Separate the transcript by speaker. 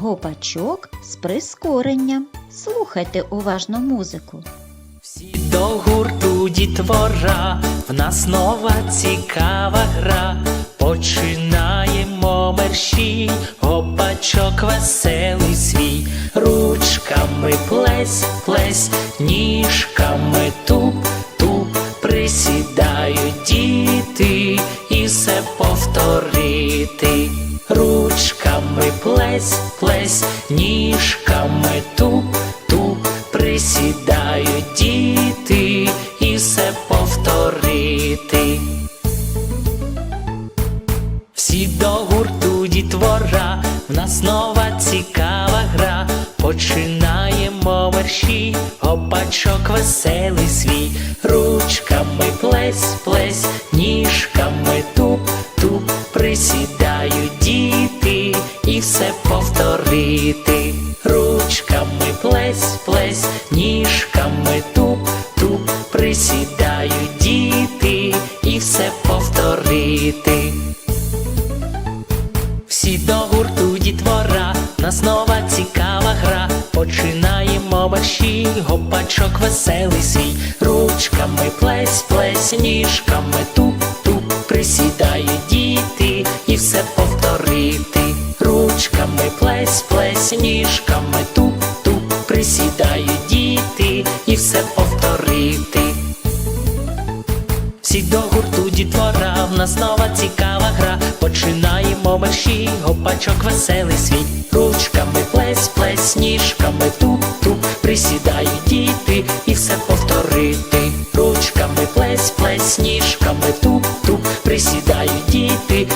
Speaker 1: Гопачок з прискоренням. Слухайте уважно музику.
Speaker 2: Всі до гурту дітвора, в нас нова цікава гра. Починаємо мерщій, гопачок веселий свій, ручками плесь, плесь, ніжками туп, туп, присідають діти і все повторити. Ручками плесь, плесь, ніжками туп, туп, присідають діти і все повторити. Всі до гурту дітвора, в нас нова цікава гра. Починаємо мерщі, гопачок веселий свій, ручками все повторити. Ручками плесь, плесь, ніжками туп, туп, присідають діти і все повторити. Всі до гурту дітвора, нас нова цікава гра. Починаємо мерщій, гопачок веселий свій, ручками плесь, плесь, ніжками туп, туп, присідають ніжками туп, туп, присідають діти і все повторити. Всі до гурту дітвора, в нас нова цікава гра. Починаємо мерщій, гопачок веселий свій. Ручками плесь, плесь, ніжками туп, туп, присідають діти і все повторити. Ручками плесь, плесь, ніжками туп, туп, присідають діти.